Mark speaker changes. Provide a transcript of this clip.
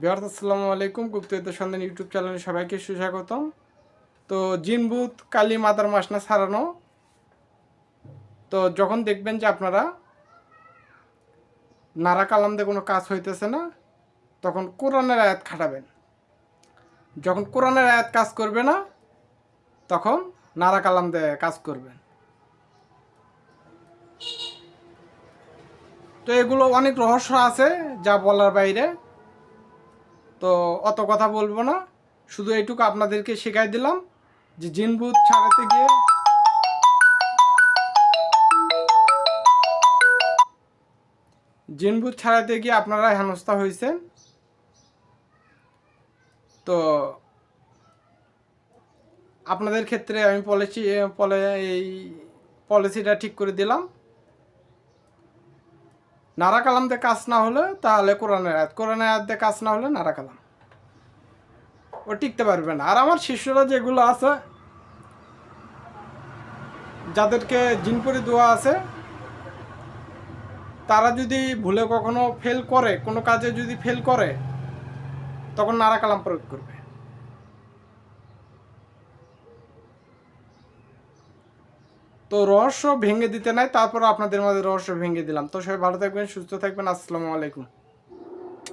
Speaker 1: বিহার আসসালামু আলাইকুম। গুপ্তবিদ্যা সন্ধান ইউটিউব চ্যানেলে সবাইকে সুস্বাগতম। তো জিনবুত কালী মাদার মাসনা সারানো তো যখন দেখবেন যে আপনারা নারা কালাম দিয়ে কোনো কাজ হইতেছে না, তখন কোরআনের আয়াত খাটাবেন। যখন কোরআনের আয়াত কাজ করবে না, তখন নারা কালাম দিয়ে কাজ করবেন। তো এগুলো অনেক রহস্য আছে যা বলার বাইরে। তো অত কথা বলব না। শুধু এইটুকু আপনাদেরকে শেখাই দিলাম যে জিনভূত ছাড়াতে গিয়ে জিনভূত ছাড়াতে গিয়ে আপনারা হেনস্থা হয়েছেন। তো আপনাদের ক্ষেত্রে আমি পলিসি পলে, এই পলিসিটা ঠিক করে দিলাম। নারা কালাম দিয়ে কাজ না হলে তাহলে কোরআনের আয়াত কোরআনের আয়াত কাজ না হলে নারা কালাম। ও টিকতে পারবে না। আর আমার শিষ্যরা যেগুলো আছে, যাদেরকে জিনপুরি দোয়া আছে, তারা যদি ভুলে কখনো ফেল করে, কোনো কাজে যদি ফেল করে, তখন নারা কালাম প্রয়োগ করবে। তো রহস্য ভেঙে দিতে নাই, তারপর আপনাদের মাঝে রহস্য ভেঙে দিলাম। তো সবাই ভালো থাকবেন, সুস্থ থাকবেন, আসসালামু আলাইকুম।